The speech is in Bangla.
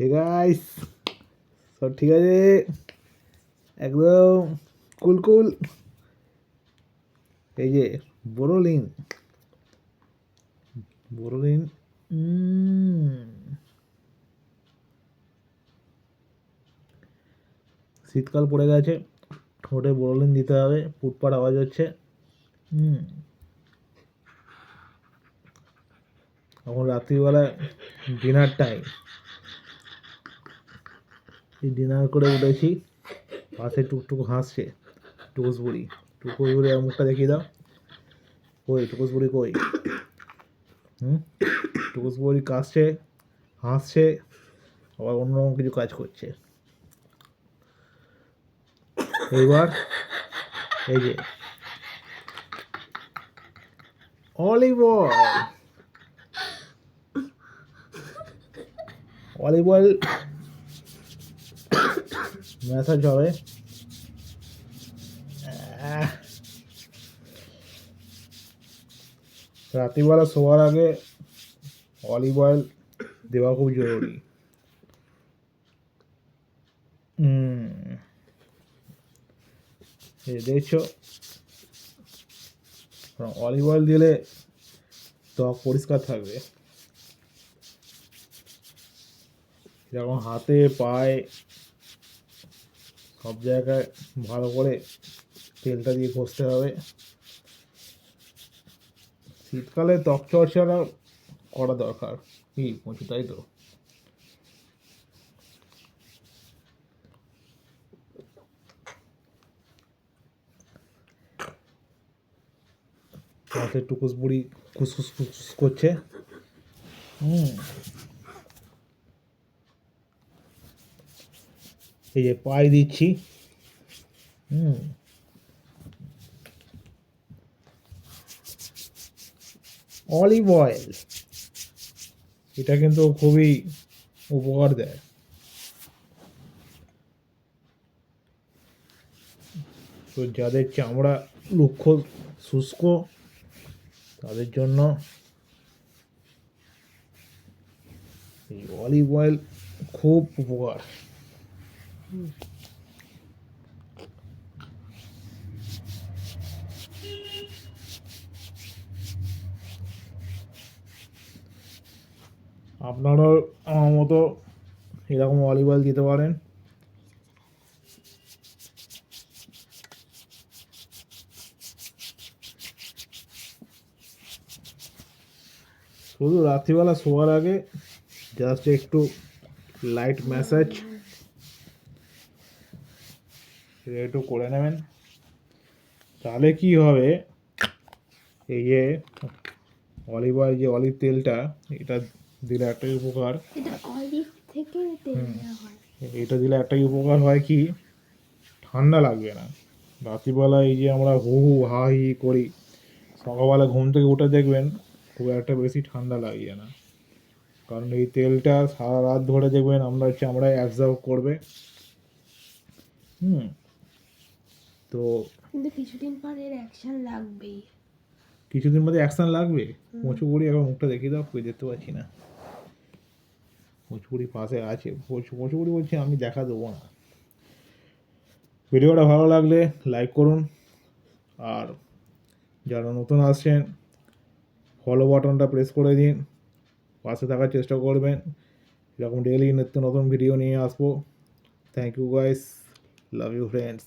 হে গাইস সব ঠিক আছে? একদম কুল কুল। এই যে, বোরোলিন। বোরোলিন। শীতকাল পড়ে গেছে। ঠোঁটে বোরোলিন দিতে হবে। ফুটপাট আওয়াজ হচ্ছে। হুম। এখন রাত্রিবেলায় ডিনার টাইম ডিনার করে উঠেছি। পাশে টুকটুক হাসছে। টুকুস বুড়ি টুকুস বুড়ি আর মুখটা দেখিয়ে দাও। কই টুকুস বুড়ি কই? হুম? টুকুস বুড়ি কাশছে, হাসছে, আবার অন্যরকম কিছু কাজ করছে। এইবার, এই যে অলিভ অয়েল ম্যাসাজ হবে আহ। রাত্রিবেলা শোয়ার আগে অলিভ অয়েল দেওয়া খুব জরুরি হুম এই যে দেখছ অলিভ অয়েল দিলে ত্বক পরিষ্কার থাকবে যেমন হাতে পায়ে সব জায়গায় ভালো করে তেলটা দিয়ে ঘষতে হবে। শীতকালে ত্বক চর্চাটা করা দরকার। কি পঁচু তাই তো টুকুস বুড়ি খুসখুস খুসখুস করছে। হুম। এই যে পায়ে দিচ্ছি। হুম। অলিভ অয়েল এটা কিন্তু খুবই উপকার দেয়। তো যাদের চামড়া রুক্ষ, শুষ্ক, তাদের জন্য এই অলিভ অয়েল খুব উপকার। আপনারাও আমার মতো এরকম অয়েল দিতে পারেন। শুধু রাত্রিবেলা শোয়ার আগে জাস্ট একটু লাইট ম্যাসাজ একটু করে নেবেন। তাহলে কি হবে? এই যে অলিভ অয়েল যে অলিভ তেলটা এটা দিলে একটাই উপকার। এটা দিলে একটাই উপকার হয় কি? ঠান্ডা লাগবে না। রাত্রিবেলা এই যে আমরা হু হু হা হি করি সকালবেলা ঘুম থেকে উঠে দেখবেন খুব একটা বেশি ঠান্ডা লাগবে না। কারণ এই তেলটা সারা রাত ধরে দেখবেন আমরা চামড়ায় অ্যাবজর্ব করবে। হুম। তো কিন্তু কিছুদিন পর এর অ্যাকশন লাগবেই। কিছুদিন মধ্যে অ্যাকশন লাগবে? পঁচুপুরি এখন মুখটা দেখিয়ে দাও কই দেখতে পাচ্ছি না। পঁচুপুরি পাশে আছে। পঁচুপুরি বলছি আমি দেখা দেবো না। ভিডিওটা ভালো লাগলে লাইক করুন। আর যারা নতুন আসছেন ফলো বাটনটা প্রেস করে দিন। পাশে থাকার চেষ্টা করবেন। এরকম ডেলি নিত্য নতুন ভিডিও নিয়ে আসব। Thank you guys love you friends